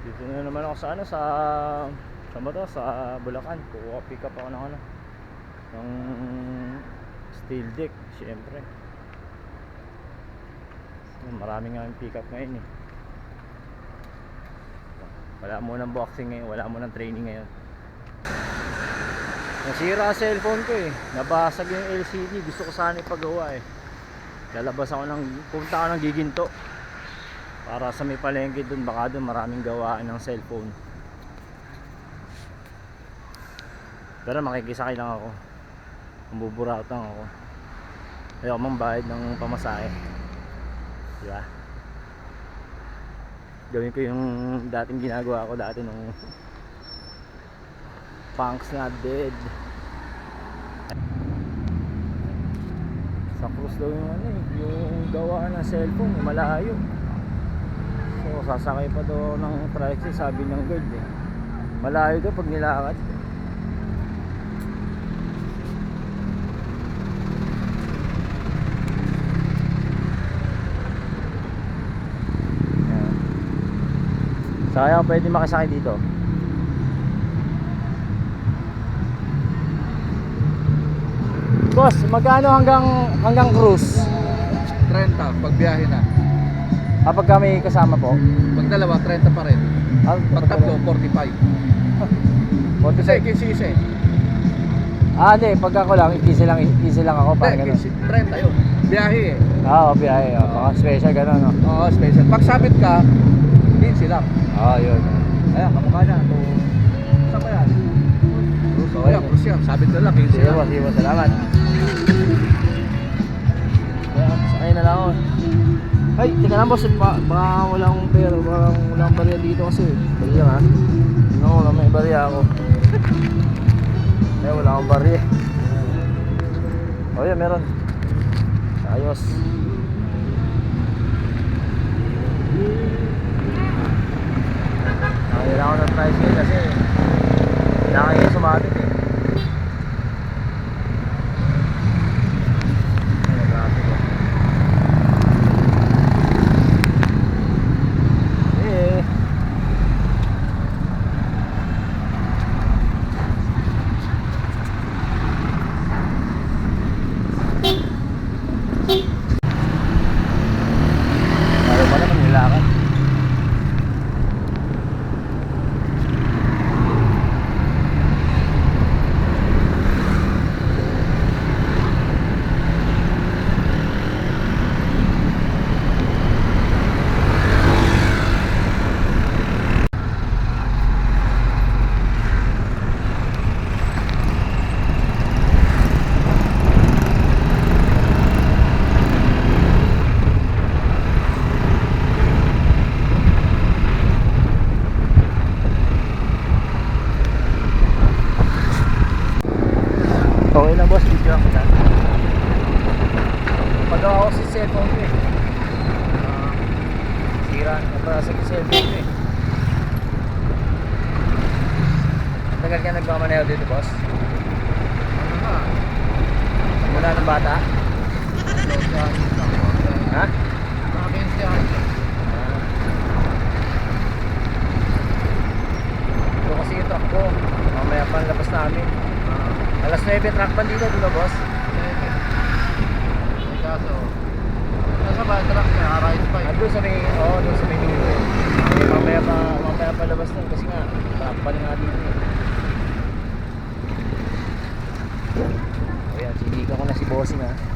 Dito na naman ako sa ano sa sa ba to? Sa Bulacan. Kukuha pick up ako ng ano ng steel deck, syempre. Maraming nga pick up ngayon eh. Wala mo ng boxing ngayon, wala mo ng training ngayon. Nasira cellphone ko eh. Nabasag yung LCD. Gusto ko sana ipagawa eh. Lalabas ako ng, pumunta ako ng giginto. Para sa may palengke dun, baka dun maraming gawaan ng cellphone. Pero makikisakay lang ako. Buburatan ako. Ayaw mang bayad ng pamasahe. Diba? Gawin ko yung dating ginagawa ko dati nung Punks Not Dead. Sa cruise daw yung ano eh, yung gawa ng cellphone, malayo. So sasakay pa daw ng tricycle, sabi ng guard eh. Malayo daw pag nilakad. Sayang pwede makasakay dito. Boss, magkano hanggang hanggang cruise? 30 pag biyahe na. Kapag kami kasama po. Pag dalawa, 30 pa rin. Ah, Pag tatlo, 45. Konti Kasi kinsise. Ah, hindi. Pag ako lang, easy lang, easy lang ako. Hindi, kinsi- 30 yun. Biyahe eh. Ah, oh, biyahe. Oh. Baka special ganun, no? Oo, special. Pag sabit ka, 15 lang. Ah, yun. Ayan, kamukha na. To, saan ba yan? So, ayan, cruise yan. Sabit na lang, 15 Sige lang. sige. Salamat. Ayan, sakay na lang ako. Ay, tika lang boss. Ba baka walang pera. Baka walang barya dito kasi. Barya ha. Tingnan ko lang may barya ako. Eh, wala akong barya. Oh, yan, meron. Ayos. Nakakira ako ng tricycle kasi nakakaya sumabit eh. Ayun, traffic eh. Eh. Lalo pala pag nilakad. Okay lang boss, video ako na. Pagawa ako sa cellphone ko eh. Ah, sira, naparasag yung cellphone ko eh. Tagal ka nagmamaneho dito boss? Mula ng bata? Ha? Mga 15 yan. Ah. Ito kasi yung truck ko. Mamaya pa labas namin. Alas 9 truck ban dito, di ba boss? Kaso. Nasa ba truck niya? Arise pa Ah, doon sa may, oh, doon sa may dulo. Eh, mamaya pa, mamaya pa labas nun kasi nga, takpan nga dito. Ayan, sinigang ko na si bossing ha.